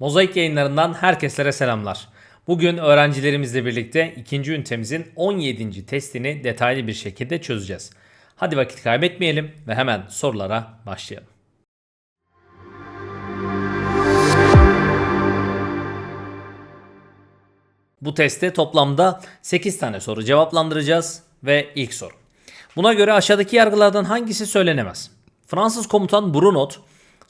Mozaik yayınlarından herkeslere selamlar. Bugün öğrencilerimizle birlikte ikinci ünitemizin 17. testini detaylı bir şekilde çözeceğiz. Hadi vakit kaybetmeyelim ve hemen sorulara başlayalım. Bu testte toplamda 8 tane soru cevaplandıracağız ve ilk soru. Buna göre aşağıdaki yargılardan hangisi söylenemez? Fransız komutan Brunot,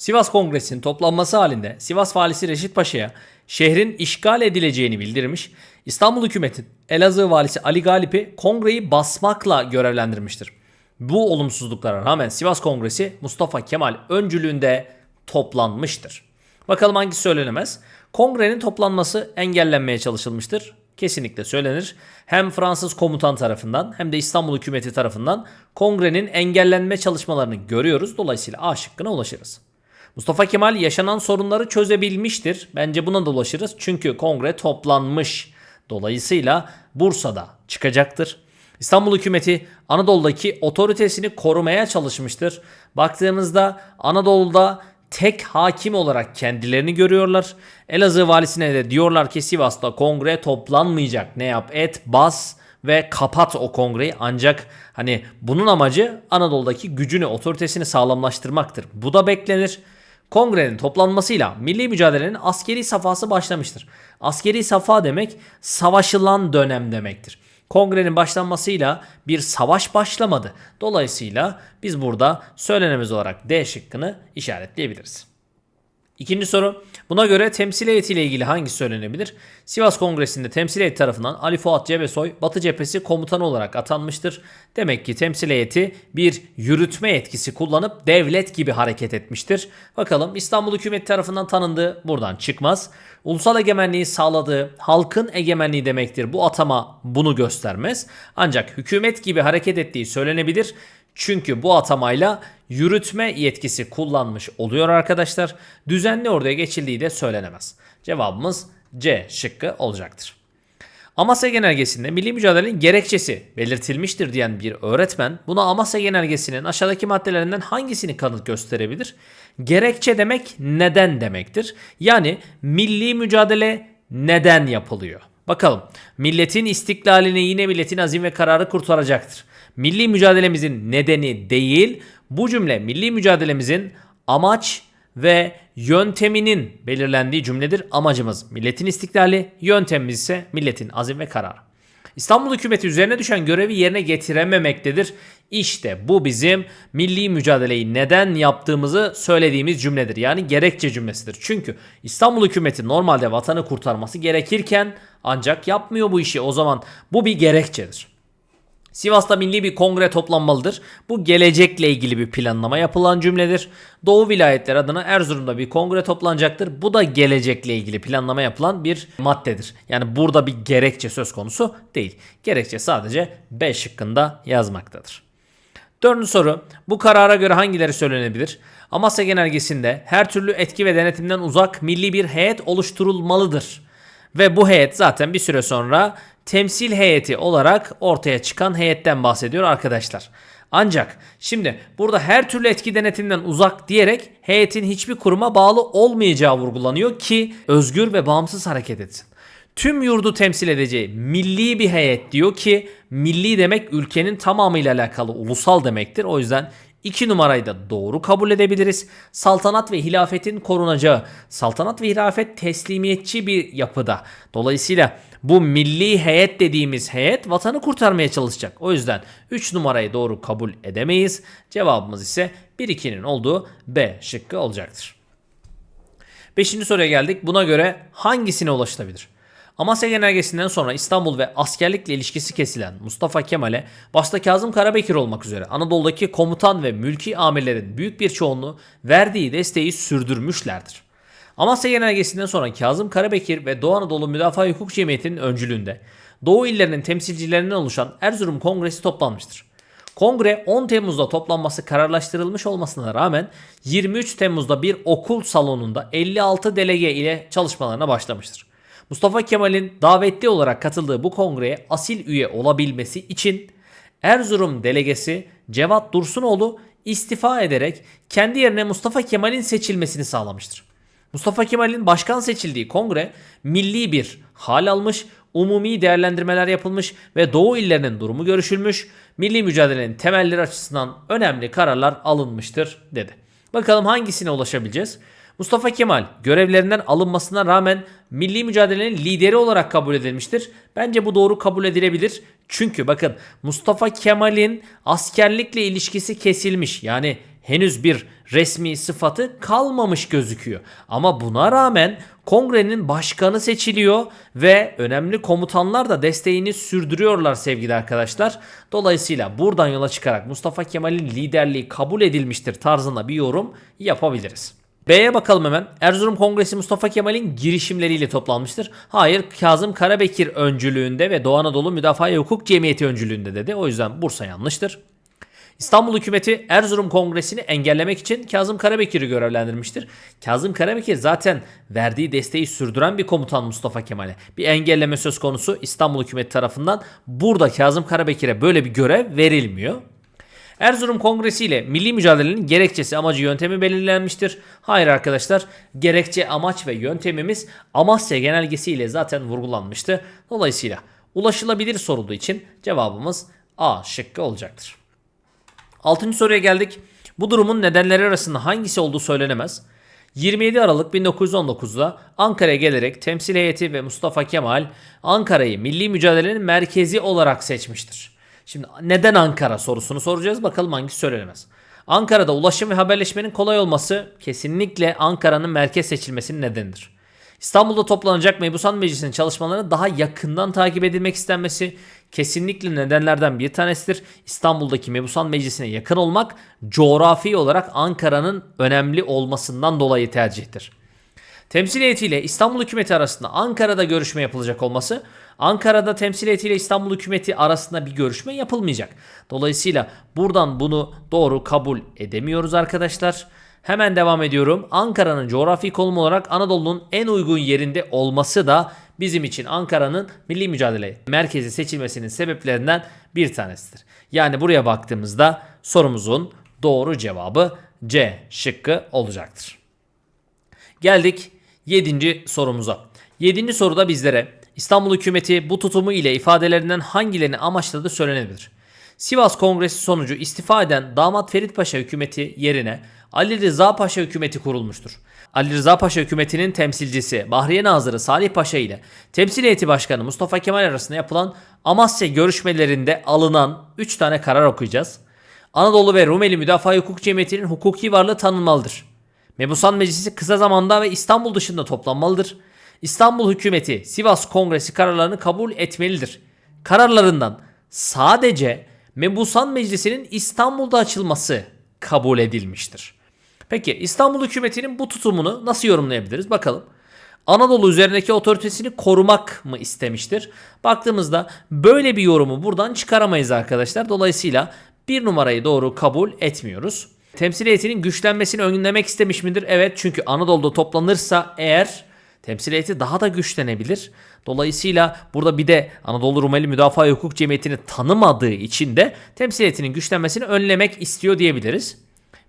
Sivas Kongresi'nin toplanması halinde Sivas valisi Reşit Paşa'ya şehrin işgal edileceğini bildirmiş. İstanbul hükümeti Elazığ valisi Ali Galip'i kongreyi basmakla görevlendirmiştir. Bu olumsuzluklara rağmen Sivas Kongresi Mustafa Kemal öncülüğünde toplanmıştır. Bakalım hangisi söylenemez? Kongrenin toplanması engellenmeye çalışılmıştır. Kesinlikle söylenir. Hem Fransız komutan tarafından hem de İstanbul hükümeti tarafından kongrenin engellenme çalışmalarını görüyoruz. Dolayısıyla A şıkkına ulaşırız. Mustafa Kemal yaşanan sorunları çözebilmiştir. Bence buna da ulaşırız. Çünkü kongre toplanmış. Dolayısıyla Bursa'da çıkacaktır. İstanbul hükümeti Anadolu'daki otoritesini korumaya çalışmıştır. Baktığımızda Anadolu'da tek hakim olarak kendilerini görüyorlar. Elazığ valisine de diyorlar ki Sivas'ta kongre toplanmayacak. Ne yap et bas ve kapat o kongreyi. Ancak hani bunun amacı Anadolu'daki gücünü, otoritesini sağlamlaştırmaktır. Bu da beklenir. Kongrenin toplanmasıyla milli mücadelenin askeri safhası başlamıştır. Askeri safa demek savaşılan dönem demektir. Kongrenin başlanmasıyla bir savaş başlamadı. Dolayısıyla biz burada söylenemez olarak D şıkkını işaretleyebiliriz. İkinci soru. Buna göre temsil heyetiyle ilgili hangisi söylenebilir? Sivas Kongresi'nde temsil heyeti tarafından Ali Fuat Cebesoy Batı Cephesi komutanı olarak atanmıştır. Demek ki temsil heyeti bir yürütme etkisi kullanıp devlet gibi hareket etmiştir. Bakalım İstanbul hükümeti tarafından tanındığı buradan çıkmaz. Ulusal egemenliği sağladığı halkın egemenliği demektir. Bu atama bunu göstermez. Ancak hükümet gibi hareket ettiği söylenebilir. Çünkü bu atamayla yürütme yetkisi kullanmış oluyor arkadaşlar. Düzenli orduya geçildiği de söylenemez. Cevabımız C şıkkı olacaktır. Amasya Genelgesi'nde milli mücadelenin gerekçesi belirtilmiştir diyen bir öğretmen buna Amasya Genelgesi'nin aşağıdaki maddelerinden hangisini kanıt gösterebilir? Gerekçe demek neden demektir. Yani milli mücadele neden yapılıyor? Bakalım milletin istiklalini yine milletin azim ve kararı kurtaracaktır. Milli mücadelemizin nedeni değil bu cümle milli mücadelemizin amaç ve yönteminin belirlendiği cümledir. Amacımız milletin istiklali, yöntemimiz ise milletin azim ve kararı. İstanbul hükümeti üzerine düşen görevi yerine getirememektedir. İşte bu bizim milli mücadeleyi neden yaptığımızı söylediğimiz cümledir. Yani gerekçe cümlesidir. Çünkü İstanbul hükümeti normalde vatanı kurtarması gerekirken ancak yapmıyor bu işi. O zaman bu bir gerekçedir. Sivas'ta milli bir kongre toplanmalıdır. Bu gelecekle ilgili bir planlama yapılan cümledir. Doğu vilayetler adına Erzurum'da bir kongre toplanacaktır. Bu da gelecekle ilgili planlama yapılan bir maddedir. Yani burada bir gerekçe söz konusu değil. Gerekçe sadece B şıkkında yazmaktadır. Dördüncü soru. Bu karara göre hangileri söylenebilir? Amasya Genelgesi'nde her türlü etki ve denetimden uzak milli bir heyet oluşturulmalıdır. Ve bu heyet zaten bir süre sonra temsil heyeti olarak ortaya çıkan heyetten bahsediyor arkadaşlar. Ancak şimdi burada her türlü etki denetimden uzak diyerek heyetin hiçbir kuruma bağlı olmayacağı vurgulanıyor ki özgür ve bağımsız hareket etsin. Tüm yurdu temsil edeceği milli bir heyet diyor ki milli demek ülkenin tamamıyla alakalı ulusal demektir. O yüzden 2 numarayı da doğru kabul edebiliriz. Saltanat ve hilafetin korunacağı, saltanat ve hilafet teslimiyetçi bir yapıda. Dolayısıyla bu milli heyet dediğimiz heyet vatanı kurtarmaya çalışacak. O yüzden 3 numarayı doğru kabul edemeyiz. Cevabımız ise 1-2'nin olduğu B şıkkı olacaktır. Beşinci soruya geldik. Buna göre hangisine ulaşılabilir? Amasya Genelgesi'nden sonra İstanbul ve askerlikle ilişkisi kesilen Mustafa Kemal'e başta Kazım Karabekir olmak üzere Anadolu'daki komutan ve mülki amirlerin büyük bir çoğunluğu verdiği desteği sürdürmüşlerdir. Amasya Genelgesi'nden sonra Kazım Karabekir ve Doğu Anadolu Müdafaa Hukuk Cemiyeti'nin öncülüğünde Doğu illerinin temsilcilerinden oluşan Erzurum Kongresi toplanmıştır. Kongre 10 Temmuz'da toplanması kararlaştırılmış olmasına rağmen 23 Temmuz'da bir okul salonunda 56 delege ile çalışmalarına başlamıştır. Mustafa Kemal'in davetli olarak katıldığı bu kongreye asil üye olabilmesi için Erzurum delegesi Cevat Dursunoğlu istifa ederek kendi yerine Mustafa Kemal'in seçilmesini sağlamıştır. Mustafa Kemal'in başkan seçildiği kongre milli bir hal almış, umumi değerlendirmeler yapılmış ve Doğu illerinin durumu görüşülmüş, milli mücadelenin temelleri açısından önemli kararlar alınmıştır dedi. Bakalım hangisine ulaşabileceğiz? Mustafa Kemal görevlerinden alınmasına rağmen milli mücadelenin lideri olarak kabul edilmiştir. Bence bu doğru kabul edilebilir. Çünkü bakın Mustafa Kemal'in askerlikle ilişkisi kesilmiş. Yani henüz bir resmi sıfatı kalmamış gözüküyor. Ama buna rağmen kongrenin başkanı seçiliyor ve önemli komutanlar da desteğini sürdürüyorlar sevgili arkadaşlar. Dolayısıyla buradan yola çıkarak Mustafa Kemal'in liderliği kabul edilmiştir tarzında bir yorum yapabiliriz. B'ye bakalım hemen. Erzurum Kongresi Mustafa Kemal'in girişimleriyle toplanmıştır. Hayır Kazım Karabekir öncülüğünde ve Doğu Anadolu Müdafaa Hukuk Cemiyeti öncülüğünde dedi. O yüzden Bursa yanlıştır. İstanbul hükümeti Erzurum Kongresi'ni engellemek için Kazım Karabekir'i görevlendirmiştir. Kazım Karabekir zaten verdiği desteği sürdüren bir komutan Mustafa Kemal'e. Bir engelleme söz konusu İstanbul hükümeti tarafından. Burada Kazım Karabekir'e böyle bir görev verilmiyor. Erzurum Kongresi ile milli mücadelenin gerekçesi, amacı, yöntemi belirlenmiştir. Hayır arkadaşlar, gerekçe, amaç ve yöntemimiz Amasya genelgesi ile zaten vurgulanmıştı. Dolayısıyla ulaşılabilir sorulduğu için cevabımız A şıkkı olacaktır. Altıncı soruya geldik. Bu durumun nedenleri arasında hangisi olduğu söylenemez. 27 Aralık 1919'da Ankara'ya gelerek temsil heyeti ve Mustafa Kemal Ankara'yı milli mücadelenin merkezi olarak seçmiştir. Şimdi neden Ankara sorusunu soracağız. Bakalım hangisi söylenemez. Ankara'da ulaşım ve haberleşmenin kolay olması kesinlikle Ankara'nın merkez seçilmesinin nedenidir. İstanbul'da toplanacak Mebusan Meclisi'nin çalışmalarını daha yakından takip edilmek istenmesi kesinlikle nedenlerden bir tanesidir. İstanbul'daki Mebusan Meclisi'ne yakın olmak coğrafi olarak Ankara'nın önemli olmasından dolayı tercihtir. Temsil heyetiyle İstanbul hükümeti arasında Ankara'da görüşme yapılacak olması Ankara'da temsil heyetiyle İstanbul hükümeti arasında bir görüşme yapılmayacak. Dolayısıyla buradan bunu doğru kabul edemiyoruz arkadaşlar. Hemen devam ediyorum. Ankara'nın coğrafi konumu olarak Anadolu'nun en uygun yerinde olması da bizim için Ankara'nın milli mücadele merkezi seçilmesinin sebeplerinden bir tanesidir. Yani buraya baktığımızda sorumuzun doğru cevabı C şıkkı olacaktır. Geldik 7. sorumuza. 7. soruda bizlere İstanbul hükümeti bu tutumu ile ifadelerinden hangilerini amaçladığı söylenebilir. Sivas Kongresi sonucu istifa eden Damat Ferit Paşa hükümeti yerine Ali Rıza Paşa hükümeti kurulmuştur. Ali Rıza Paşa hükümetinin temsilcisi Bahriye Nazırı Salih Paşa ile Temsil Heyeti Başkanı Mustafa Kemal arasında yapılan Amasya görüşmelerinde alınan 3 tane karar okuyacağız. Anadolu ve Rumeli Müdafaa Hukuk Cemiyeti'nin hukuki varlığı tanınmalıdır. Mebusan Meclisi kısa zamanda ve İstanbul dışında toplanmalıdır. İstanbul hükümeti Sivas Kongresi kararlarını kabul etmelidir. Kararlarından sadece Mebusan Meclisi'nin İstanbul'da açılması kabul edilmiştir. Peki İstanbul hükümetinin bu tutumunu nasıl yorumlayabiliriz? Bakalım. Anadolu üzerindeki otoritesini korumak mı istemiştir? Baktığımızda böyle bir yorumu buradan çıkaramayız arkadaşlar. Dolayısıyla bir numarayı doğru kabul etmiyoruz. Temsil heyetinin güçlenmesini önlemek istemiş midir? Evet çünkü Anadolu'da toplanırsa eğer temsil heyeti daha da güçlenebilir. Dolayısıyla burada bir de Anadolu Rumeli Müdafaa Hukuk Cemiyeti'ni tanımadığı için de temsil heyetinin güçlenmesini önlemek istiyor diyebiliriz.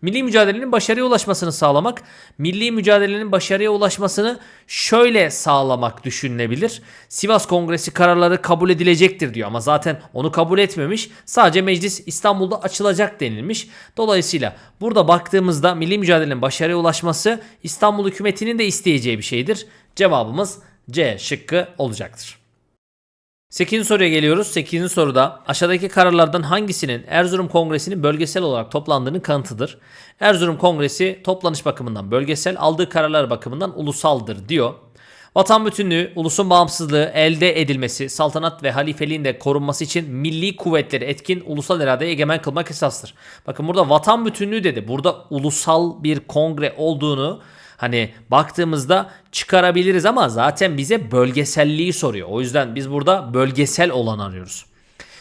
Milli mücadelenin başarıya ulaşmasını sağlamak, milli mücadelenin başarıya ulaşmasını şöyle sağlamak düşünülebilir. Sivas Kongresi kararları kabul edilecektir diyor ama zaten onu kabul etmemiş. Sadece meclis İstanbul'da açılacak denilmiş. Dolayısıyla burada baktığımızda milli mücadelenin başarıya ulaşması İstanbul hükümetinin de isteyeceği bir şeydir. Cevabımız C şıkkı olacaktır. 8. soruya geliyoruz. 8. soruda aşağıdaki kararlardan hangisinin Erzurum Kongresi'nin bölgesel olarak toplandığının kanıtıdır. Erzurum Kongresi toplanış bakımından bölgesel, aldığı kararlar bakımından ulusaldır diyor. Vatan bütünlüğü, ulusun bağımsızlığı elde edilmesi, saltanat ve halifeliğin de korunması için milli kuvvetleri etkin ulusal iradeye egemen kılmak esastır. Bakın burada vatan bütünlüğü dedi. Burada ulusal bir kongre olduğunu hani baktığımızda çıkarabiliriz ama zaten bize bölgeselliği soruyor. O yüzden biz burada bölgesel olan arıyoruz.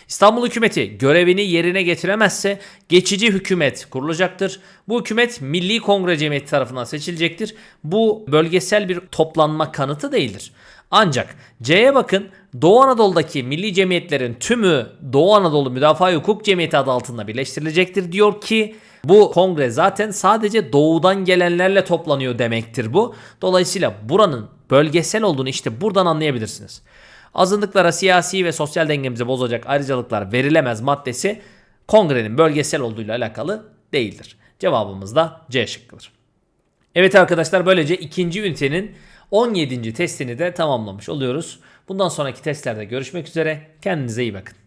İstanbul hükümeti görevini yerine getiremezse geçici hükümet kurulacaktır. Bu hükümet Milli Kongre Cemiyeti tarafından seçilecektir. Bu bölgesel bir toplanma kanıtı değildir. Ancak C'ye bakın Doğu Anadolu'daki milli cemiyetlerin tümü Doğu Anadolu Müdafaa Hukuk Cemiyeti adı altında birleştirilecektir diyor ki bu kongre zaten sadece doğudan gelenlerle toplanıyor demektir bu. Dolayısıyla buranın bölgesel olduğunu işte buradan anlayabilirsiniz. Azınlıklara siyasi ve sosyal dengemizi bozacak ayrıcalıklar verilemez maddesi kongrenin bölgesel olduğuyla alakalı değildir. Cevabımız da C şıkkıdır. Evet arkadaşlar böylece ikinci ünitenin 17. testini de tamamlamış oluyoruz. Bundan sonraki testlerde görüşmek üzere. Kendinize iyi bakın.